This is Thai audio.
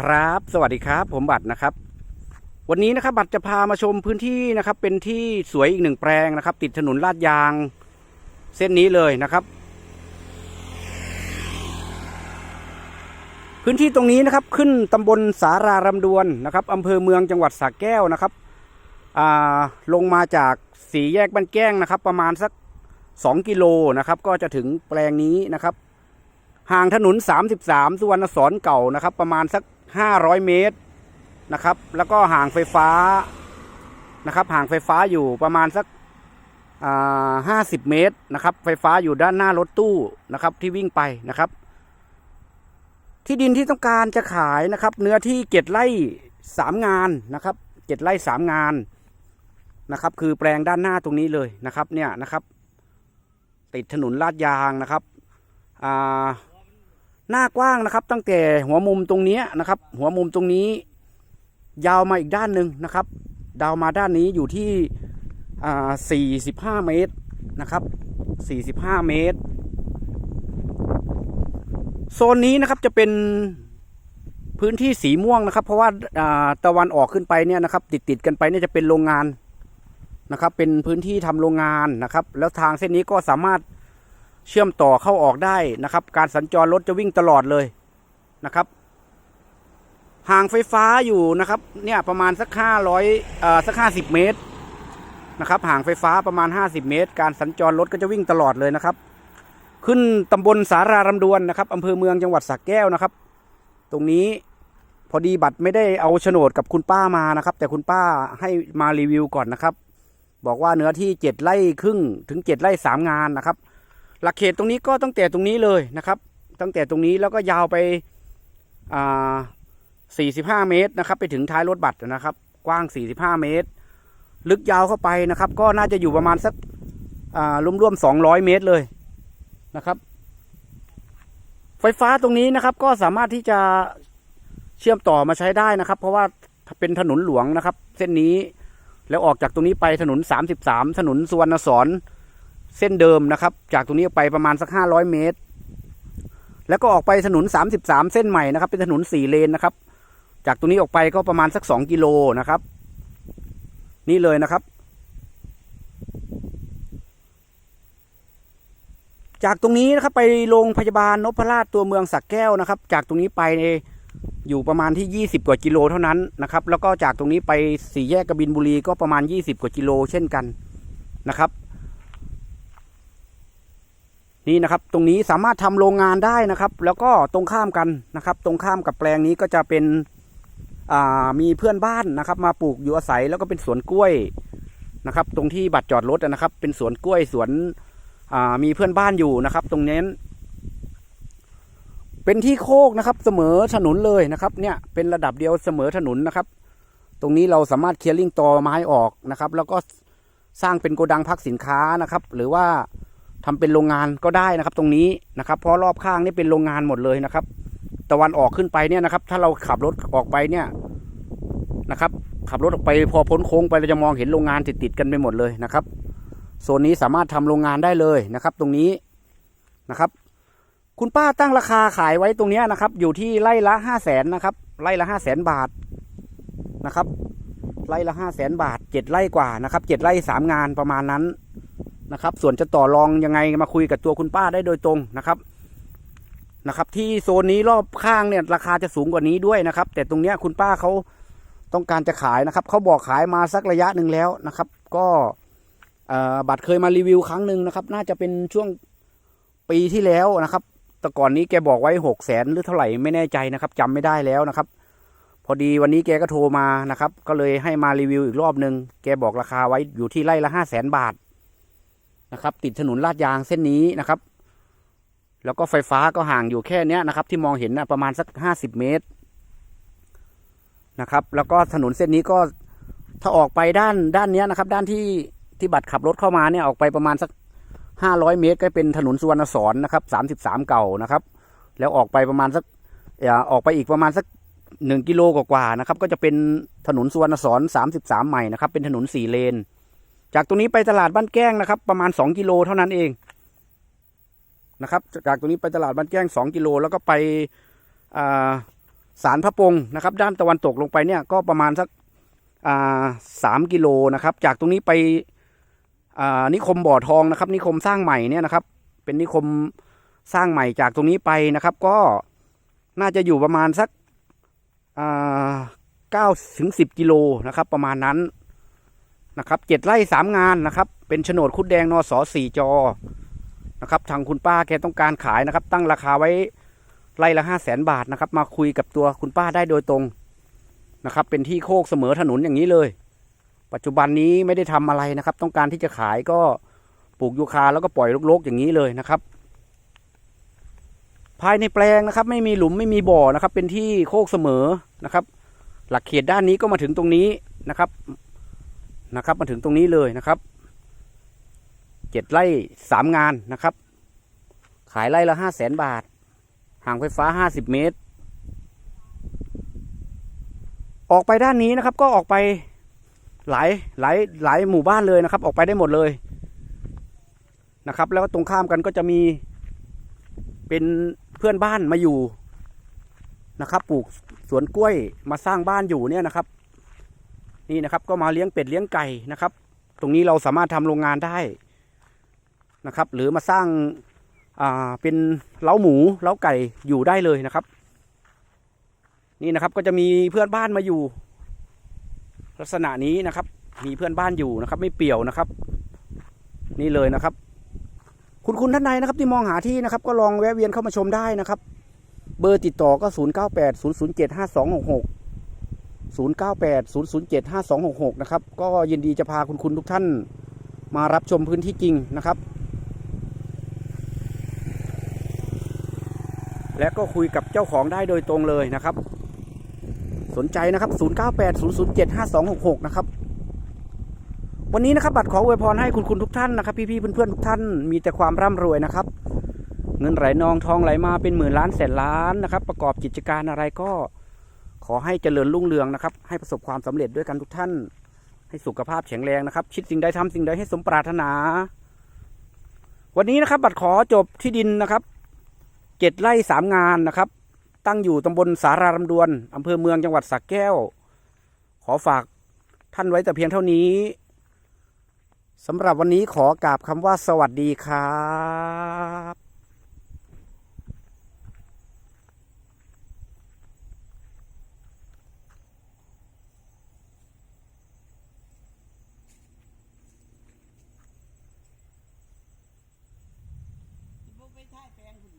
ครับ สวัสดีครับ ผมบัตรนะครับ วันนี้นะครับ บัตรจะพามาชมพื้นที่นะครับ เป็นที่สวยอีกหนึ่งแปลงนะครับ ติดถนนลาดยาง เส้นนี้เลยนะครับ พื้นที่ตรงนี้นะครับ ขึ้นตำบลสารารำดวนนะครับอำเภอเมืองจังหวัดสระแก้วนะครับลงมาจากสี่แยกบ้านแก้งนะครับ ประมาณสักสองกิโลนะครับ ก็จะถึงแปลงนี้นะครับ ห่างถนน 33 สุวรรณสอนเก่านะครับ ประมาณสัก 500 เมตรนะครับ แล้วก็ห่างไฟฟ้านะครับห่างไฟฟ้าอยู่ประมาณสักอ่า50เมตรนะครับ ไฟฟ้าอยู่ด้านหน้ารถตู้นะครับ ที่วิ่งไปนะครับ ที่ดินที่ต้องการจะขายนะครับ เนื้อที่เจ็ดไร่สามงานนะครับเจ็ดไร่สามงานนะครับ คือแปลงด้านหน้าตรงนี้เลยนะครับ เนี่ยนะครับ ติดถนนลาดยางนะครับอ่า หน้ากว้างนะครับ ตั้งแต่หัวมุมตรงนี้นะครับ หัวมุมตรงนี้ ยาวมาอีกด้านหนึ่งนะครับดาวมาด้านนี้อยู่ที่อ่า45 เมตรนะครับ 45 เมตร โซนนี้นะครับจะเป็นพื้นที่สีม่วงนะครับ เพราะว่าอ่าตะวันออกขึ้นไปเนี่ยนะครับ ติดติดกันไปเนี่ยจะเป็นโรงงานนะครับ เป็นพื้นที่ทำโรงงานนะครับ แล้วทางเส้นนี้ก็สามารถ เชื่อมต่อเข้าออกได้นะครับ การสัญจรรถจะวิ่งตลอดเลยนะครับห่างไฟฟ้าอยู่นะครับเนี่ยประมาณสักห้าร้อยเอ่อสักห้าสิบเมตรนะครับห่างไฟฟ้าประมาณห้าสิบเมตร การสัญจรรถก็จะวิ่งตลอดเลยนะครับ ขึ้นตำบลสารารำดวนนะครับอำเภอเมืองจังหวัดสระแก้วนะครับ ตรงนี้พอดีบัตรไม่ได้เอาโฉนดกับคุณป้ามานะครับ แต่คุณป้าให้มารีวิวก่อนนะครับ บอกว่าเนื้อที่เจ็ดไร่ครึ่งถึงเจ็ดไร่สามงานนะครับ หลักเขตตรงนี้ก็ตั้งแต่ตรงนี้เลยนะครับ ตั้งแต่ตรงนี้แล้วก็ยาวไปอ่า45 เมตรนะครับ ไปถึงท้ายรถบัตรนะครับ กว้าง 45 เมตร ลึกยาวเข้าไปนะครับ ก็น่าจะอยู่ประมาณสักอ่ารวมๆ200 เมตรเลยนะครับ ไฟฟ้าตรงนี้นะครับ ก็สามารถที่จะเชื่อมต่อมาใช้ได้นะครับ เพราะว่าเป็นถนนหลวงนะครับ เส้นนี้แล้วออกจากตรงนี้ไปถนน 33 ถนนสุวรรณสอน เส้นเดิมนะครับ จากตรงนี้ไปประมาณสักห้าร้อยเมตร แล้วก็ออกไปถนนสามสิบสามเส้นใหม่นะครับ เป็นถนนสี่เลนนะครับ จากตรงนี้ออกไปก็ประมาณสักสองกิโลนะครับ นี่เลยนะครับ จากตรงนี้นะครับไปโรงพยาบาลนพราชตัวเมืองสักแก้วนะครับ จากตรงนี้ไปอยู่ประมาณที่ยี่สิบกว่ากิโลเท่านั้นนะครับ แล้วก็จากตรงนี้ไปสี่แยกกบินบุรีก็ประมาณยี่สิบกว่ากิโลเช่นกันนะครับ นี่นะครับ ตรงนี้สามารถทำโรงงานได้นะครับ แล้วก็ตรงข้ามกันนะครับ ตรงข้ามกับแปลงนี้ก็จะเป็นมีเพื่อนบ้านนะครับ มาปลูกอยู่อาศัยแล้วก็เป็นสวนกล้วยนะครับ ตรงที่บัตรจอดรถนะครับ เป็นสวนกล้วยสวนมีเพื่อนบ้านอยู่นะครับ ตรงนี้เป็นที่โคกนะครับ เสมอถนนเลยนะครับ เนี่ยเป็นระดับเดียวเสมอถนนนะครับ ตรงนี้เราสามารถเคลียร์ลิงตอไม้ออกนะครับ แล้วก็สร้างเป็นโกดังพักสินค้านะครับ หรือว่า ทำเป็นโรงงานก็ได้นะครับ ตรงนี้นะครับ เพราะรอบข้างนี่เป็นโรงงานหมดเลยนะครับ ตะวันออกขึ้นไปเนี่ยนะครับ ถ้าเราขับรถออกไปเนี่ยนะครับ ขับรถออกไปพอพ้นโค้งไปเราจะมองเห็นโรงงานติดติดๆกันไปหมดเลยนะครับโซนนี้สามารถทำโรงงานได้เลยนะครับ ตรงนี้นะครับ คุณป้าตั้งราคาขายไว้ตรงนี้นะครับ อยู่ที่ไร่ละห้าแสนนะครับไร่ละห้าแสนบาทนะครับไร่ละห้าแสนบาทเจ็ดไร่กว่านะครับเจ็ดไร่สามงานประมาณนั้น นะครับ ส่วนจะต่อรองยังไงมาคุยกับตัวคุณป้าได้โดยตรงนะครับนะครับ ที่โซนนี้รอบข้างเนี่ยราคาจะสูงกว่านี้ด้วยนะครับ แต่ตรงเนี้ยคุณป้าเขาต้องการจะขายนะครับเขาบอกขายมาสักระยะหนึ่งแล้วนะครับ ก็บัตรเคยมารีวิวครั้งหนึ่งนะครับ น่าจะเป็นช่วงปีที่แล้วนะครับ แต่ก่อนนี้แกบอกไว้หกแสนหรือเท่าไหร่ไม่แน่ใจนะครับจำไม่ได้แล้วนะครับ พอดีวันนี้แกก็โทรมานะครับ ก็เลยให้มารีวิวอีกรอบหนึ่งแกบอกราคาไว้อยู่ที่ไร่ละห้าแสนบาท นะครับ ติดถนนลาดยางเส้นนี้นะครับ แล้วก็ไฟฟ้าก็ห่างอยู่แค่เนี้ยนะครับ ที่มองเห็นนะประมาณสักห้าสิบเมตรนะครับ แล้วก็ถนนเส้นนี้ก็ถ้าออกไปด้านด้านเนี้ยนะครับ ด้านที่ที่บัตรขับรถเข้ามาเนี่ยออกไปประมาณสักห้าร้อยเมตร ก็เป็นถนนสุวรรณสอนนะครับสามสิบสามเก่านะครับ แล้วออกไปประมาณสักเอ่อออกไปอีกประมาณสักหนึ่งกิโลกว่าๆนะครับ ก็จะเป็นถนนสุวรรณสอนสามสิบสามใหม่นะครับ เป็นถนนสี่เลน จากตรงนี้ไปตลาดบ้านแก้งนะครับ ประมาณสองกิโลเท่านั้นเองนะครับ จากตรงนี้ไปตลาดบ้านแก้งสองกิโล แล้วก็ไปสารพระปงนะครับ ด้านตะวันตกลงไปเนี่ยก็ประมาณสักสามกิโลนะครับ จากตรงนี้ไปนิคมบ่อทองนะครับ นิคมสร้างใหม่เนี่ยนะครับ เป็นนิคมสร้างใหม่จากตรงนี้ไปนะครับ ก็น่าจะอยู่ประมาณสักเก้าถึงสิบกิโลนะครับ ประมาณนั้น นะครับเจ็ดไร่สามงานนะครับ เป็นโฉนดคุดแดงนอสอสี่จอนะครับทางคุณป้าแกต้องการขายนะครับ ตั้งราคาไว้ไร่ละห้าแสนบาทนะครับ มาคุยกับตัวคุณป้าได้โดยตรงนะครับ เป็นที่โคกเสมอถนนอย่างนี้เลย ปัจจุบันนี้ไม่ได้ทำอะไรนะครับ ต้องการที่จะขายก็ปลูกยูคาแล้วก็ปล่อยลกๆอย่างนี้เลยนะครับ ภายในแปลงนะครับ ไม่มีหลุมไม่มีบ่อนะครับ เป็นที่โคกเสมอนะครับ หลักเขตด้านนี้ก็มาถึงตรงนี้นะครับ นะครับมาถึงตรงนี้เลยนะครับเจ็ดไร่สามงานนะครับ ขายไร่ละห้าแสนบาท ห่างไฟฟ้า50เมตร ออกไปด้านนี้นะครับ ก็ออกไปหลายหลายหลายหมู่บ้านเลยนะครับ ออกไปได้หมดเลยนะครับ แล้วตรงข้ามกันก็จะมีเป็นเพื่อนบ้านมาอยู่นะครับ ปลูกสวนกล้วยมาสร้างบ้านอยู่เนี่ยนะครับ นี่นะครับ ก็มาเลี้ยงเป็ดเลี้ยงไก่นะครับ ตรงนี้เราสามารถทำโรงงานได้นะครับ หรือมาสร้างาเป็นเล้าหมูเล้าไก่อยู่ได้เลยนะครับ นี่นะครับก็จะมีเพื่อนบ้านมาอยู่ ลักษณะนี้นะครับ มีเพื่อนบ้านอยู่นะครับ ไม่เปี่ยวนะครับ นี่เลยนะครับ คุณคุณท่านใดนะครับ ที่มองหาที่นะครับ ก็ลองแวะเวียนเข้ามาชมได้นะครับ เบอร์ติดต่อก็ 0 9 8 0 0 7 5 2 6 6 0 9 8 0 0 7 5 2 6 6 นะครับ ก็ยินดีจะพาคุณคุณทุกท่านมารับชมพื้นที่จริงนะครับ และก็คุยกับเจ้าของได้โดยตรงเลยนะครับ สนใจนะครับ 0980075266 นะครับ วันนี้นะครับ บัตรขออวยพรให้คุณคุณทุกท่านนะครับ พี่ๆเพื่อนๆทุกท่านมีแต่ความร่ำรวยนะครับเงินไหลนองทองไหลมาเป็นหมื่นล้านแสนล้านนะครับ ประกอบกิจการอะไรก็ ขอให้เจริญรุ่งเรืองนะครับ ให้ประสบความสำเร็จด้วยกันทุกท่าน ให้สุขภาพแข็งแรงนะครับ คิดสิ่งใดทำสิ่งใดให้สมปรารถนา วันนี้นะครับ บัตรขอจบที่ดินนะครับเจ็ดไร่สามงานนะครับ ตั้งอยู่ตำบลสารารำดวนอำเภอเมืองจังหวัดสระแก้ว ขอฝากท่านไว้แต่เพียงเท่านี้สำหรับวันนี้ขอกราบคำว่าสวัสดีครับ